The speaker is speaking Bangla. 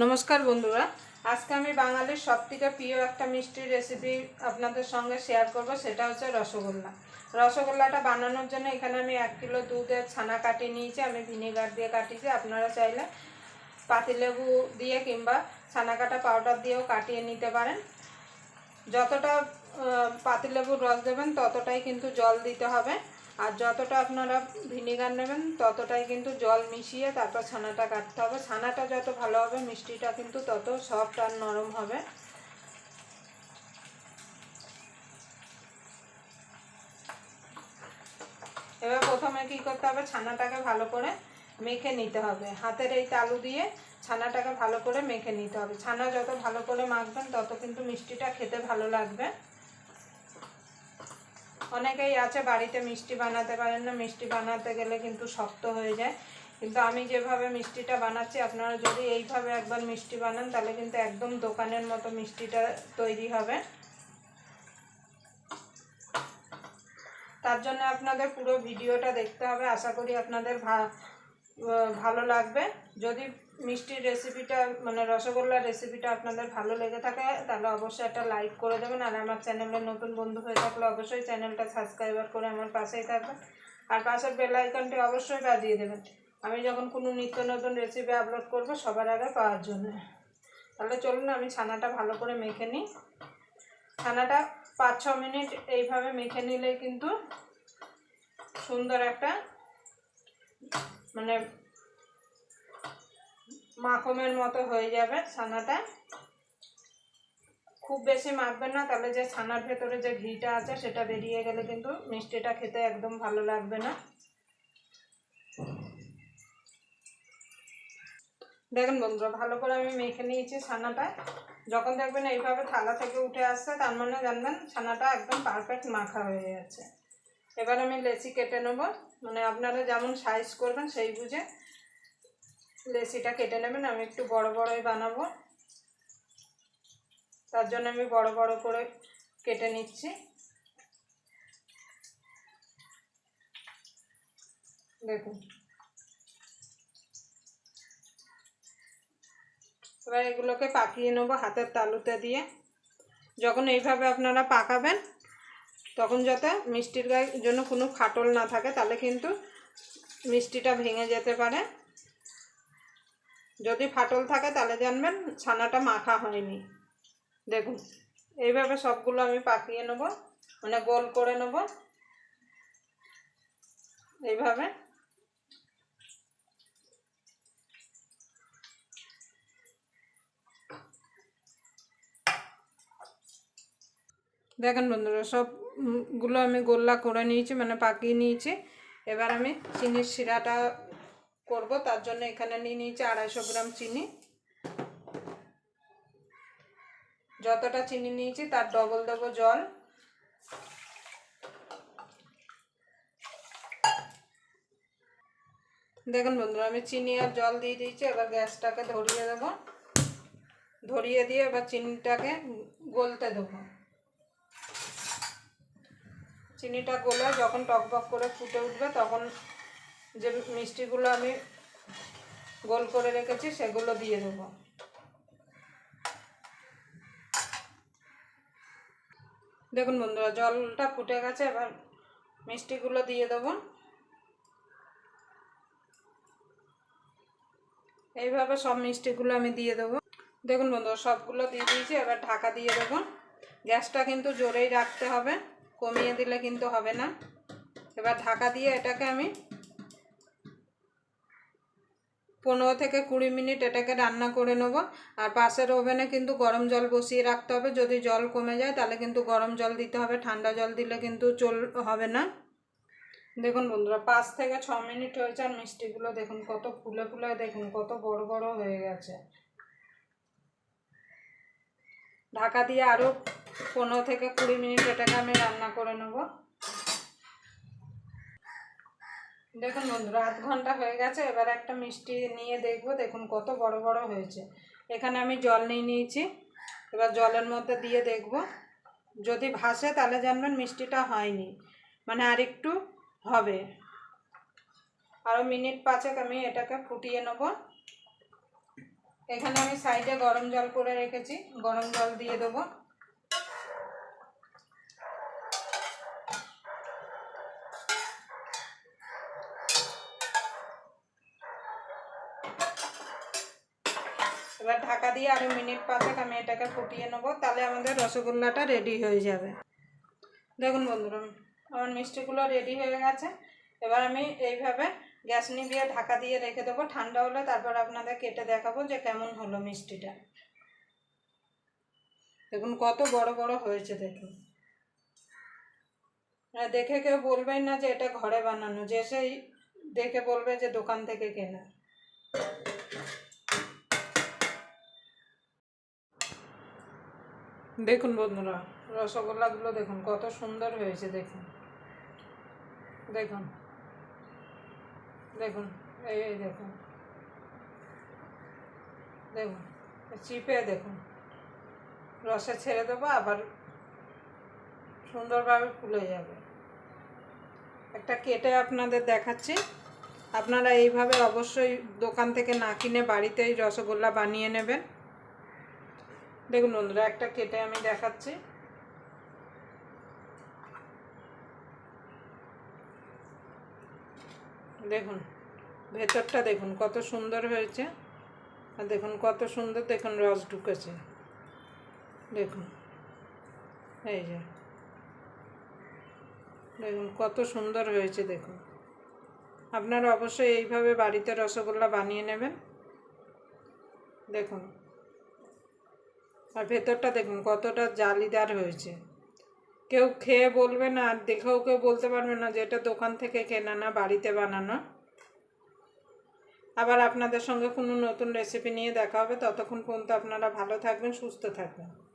নমস্কার বন্ধুরা। আজকে আমি বাঙালির সব থেকে প্রিয় একটা মিষ্টির রেসিপি আপনাদের সঙ্গে শেয়ার করব, সেটা হচ্ছে রসগোল্লা। রসগোল্লাটা বানানোর জন্য এখানে আমি এক কিলো দুধের ছানা কাটিয়ে নিয়েছি, আমি ভিনেগার দিয়ে কাটিয়েছি। আপনারা চাইলে পাতিলেবু দিয়ে কিংবা ছানা কাটা পাউডার দিয়েও কাটিয়ে নিতে পারেন। যতটা পাতিলেবুর রস দেবেন ততটাই কিন্তু জল দিতে হবে। আর যতটা আপনারা ভিনেগার নেবেন, ততটাই কিন্তু জল মিশিয়ে তারপর ছানাটা কাটতে হবে। ছানাটা যত ভালো হবে, মিষ্টিটা কিন্তু তত সফট আর নরম হবে। এবার প্রথমে কি করতে হবে, ছানাটাকে ভালো করে মেখে নিতে হবে। হাতের এই তালু দিয়ে ছানাটাকে ভালো করে মেখে নিতে হবে। ছানা যত ভালো করে মাখবেন, তত কিন্তু মিষ্টিটা খেতে ভালো লাগবে। অনেকেই আছে বাড়িতে মিষ্টি বানাতে পারেন না, মিষ্টি বানাতে গেলে কিন্তু শক্ত হয়ে যায়। কিন্তু আমি যেভাবে মিষ্টিটা বানাচ্ছি, আপনারা যদি এইভাবে একবার মিষ্টি বানান, তাহলে কিন্তু একদম দোকানের মতো মিষ্টিটা তৈরি হবে। তার জন্য আপনাদের পুরো ভিডিওটা দেখতে হবে। আশা করি আপনাদের ভালো লাগবে। যদি মিষ্টির রেসিপিটা মানে রসগোল্লার রেসিপিটা আপনাদের ভালো লেগে থাকে, তাহলে অবশ্যই একটা লাইক করে দেবেন। আর আমার চ্যানেলে নতুন বন্ধু হয়ে থাকলে অবশ্যই চ্যানেলটা সাবস্ক্রাইবার করে আমার পাশেই থাকবেন। আর পাশের বেল আইকনটি অবশ্যই বাজিয়ে দেবেন। আমি যখন কোনো নিত্য নতুন রেসিপি আপলোড করব, সবার আগে পাওয়ার জন্য। তাহলে চলুন, আমি ছানাটা ভালো করে মেখে নিই। ছানাটা পাঁচ ছ মিনিট এইভাবে মেখে নিলে কিন্তু সুন্দর একটা মানে মাখমের মতো হয়ে যাবে ছানাটা। খুব বেশি মাখবেন না, তাহলে যে ছানার ভেতরে যে ঘিটা আছে সেটা বেরিয়ে গেলে কিন্তু মিষ্টিটা খেতে একদম ভালো লাগবে না। দেখেন বন্ধুরা, ভালো করে আমি মেখে নিয়েছি ছানাটা। যখন দেখবেন এইভাবে থালা থেকে উঠে আসছে, তার মানে জানবেন ছানাটা একদম পারফেক্ট মাখা হয়ে যাচ্ছে। এবার আমি লেচি কেটে নেব। মানে আপনারা যেমন সাইজ করবেন সেই বুঝে লেচিটা কেটে নেবেন, আমি একটু বড় বড়ই বানাবো। তার জন্য আমি বড় বড় করে কেটে নিচ্ছি। দেখুন। এবার এগুলোকে পাকিয়ে নেব হাতের তালুতে দিয়ে। যখন এইভাবে আপনারা পাকাবেন, তখন যাতে মিষ্টির গায়ে জন্য কোনো ফাটল না থাকে, তাহলে কিন্তু মিষ্টিটা ভেঙে যেতে পারে। যদি ফাটল থাকে তাহলে জানবেন ছানাটা মাখা হয়নি। দেখুন, এইভাবে সবগুলো আমি পাকিয়ে নেব মানে গোল করে নেব। এইভাবে। দেখেন বন্ধুরা, সবগুলো আমি গোল্লা করে নিয়েছি মানে পাকিয়ে নিয়েছি। এবার আমি চিনির শিরাটা করব, তার জন্য এখানে নিয়ে নিয়েছি আড়াইশো গ্রাম চিনি। যতটা চিনি নিয়েছি তার ডবল দেবো জল। দেখুন বন্ধুরা, আমি চিনি আর জল দিয়ে দিয়েছি, এবার গ্যাসটাকে ধরিয়ে দেবো। ধরিয়ে দিয়ে এবার চিনিটাকে গলতে দেবো। চিনিটা গলে যখন টকবক করে ফুটে উঠবে তখন যে মিষ্টিগুলো আমি গোল করে রেখেছি, সেগুলো দিয়ে দেবো। দেখুন বন্ধুরা, জলটা ফুটে গেছে, এবার মিষ্টিগুলো দিয়ে দেবো। এইভাবে সব মিষ্টিগুলো আমি দিয়ে দেবো। দেখুন বন্ধুরা, সবগুলো দিয়ে দিয়েছি, এবার ঢাকা দিয়ে দেবো। গ্যাসটা কিন্তু জোরেই রাখতে হবে, কমিয়ে দিলে কিন্তু হবে না। এবার ঢাকা দিয়ে এটাকে আমি পনেরো থেকে কুড়ি মিনিট এটাকে রান্না করে নেব। আর পাশের ওভেনে কিন্তু গরম জল বসিয়ে রাখতে হবে। যদি জল কমে যায় তাহলে কিন্তু গরম জল দিতে হবে। ঠান্ডা জল দিলে কিন্তু চল হবে না। দেখুন বন্ধুরা, পাঁচ থেকে ছ মিনিট হয়েছে আর মিষ্টিগুলো দেখুন কত ফুলে ফুলে, দেখুন কত বড় বড় হয়ে গেছে। ঢাকা দিয়ে আরও পনেরো থেকে কুড়ি মিনিট এটাকে আমি রান্না করে নেব। দেখুন বন্ধুরা আধ ঘণ্টা হয়ে গেছে, এবার একটা মিষ্টি নিয়ে দেখব, দেখুন কত বড় বড় হয়েছে। এখানে আমি জল নিয়ে নিয়েছি, এবার জলের মধ্যে দিয়ে দেখব। যদি ভাসে তাহলে জানবেন মিষ্টিটা হয়নি মানে আর একটু হবে। আরও মিনিট পাঁচেক আমি এটাকে ফুটিয়ে নেব। এখানে আমি সাইডে গরম জল করে রেখেছি, গরম জল দিয়ে দেবো। এবার ঢাকা দিয়ে আরও মিনিট পাঁচেক আমি এটাকে ফুটিয়ে নেব, তাহলে আমাদের রসগোল্লাটা রেডি হয়ে যাবে। দেখুন বন্ধুরা, আমার মিষ্টিগুলো রেডি হয়ে গেছে। এবার আমি এইভাবে গ্যাস নিভিয়ে ঢাকা দিয়ে রেখে দেবো। ঠান্ডা হলে তারপর আপনাদের কেটে দেখাবো যে কেমন হলো মিষ্টিটা। দেখুন কত বড় বড় হয়েছে, দেখুন। আর দেখে কেউ বলবেই না যে এটা ঘরে বানানো, যে সেই দেখে বলবে যে দোকান থেকে কেনা। দেখুন বন্ধুরা, রসগোল্লাগুলো দেখুন, কত সুন্দর হয়েছে, দেখুন। দেখুন। দেখুন, এই দেখুন। দেখুন চিপে দেখুন। রসে ছেড়ে দেবো, আবার সুন্দরভাবে ফুলে যাবে। একটা কেটে আপনাদের দেখাচ্ছি। আপনারা এইভাবে অবশ্যই দোকান থেকে না কিনে বাড়িতেই রসগোল্লা বানিয়ে নেবেন। দেখুন বন্ধুরা, একটা কেটে আমি দেখাচ্ছি। দেখুন, ভেতরটা দেখুন, কত সুন্দর হয়েছে। আর দেখুন, কত সুন্দর, দেখুন, রস ঢুকেছে। দেখুন, এই যে। দেখুন, কত সুন্দর হয়েছে, দেখুন। আপনারা অবশ্যই এইভাবে বাড়িতে রসগোল্লা বানিয়ে নেবেন। দেখুন আর ভেতরটা দেখুন, কতটা জালিদার হয়েছে। কেউ খেয়ে বলবে না, আর দেখেও কেউ বলতে পারবে না যে এটা দোকান থেকে কেনা না, বাড়িতে বানানো। আবার আপনাদের সঙ্গে কোনো নতুন রেসিপি নিয়ে দেখা হবে, ততক্ষণ পর্যন্ত আপনারা ভালো থাকবেন, সুস্থ থাকবেন।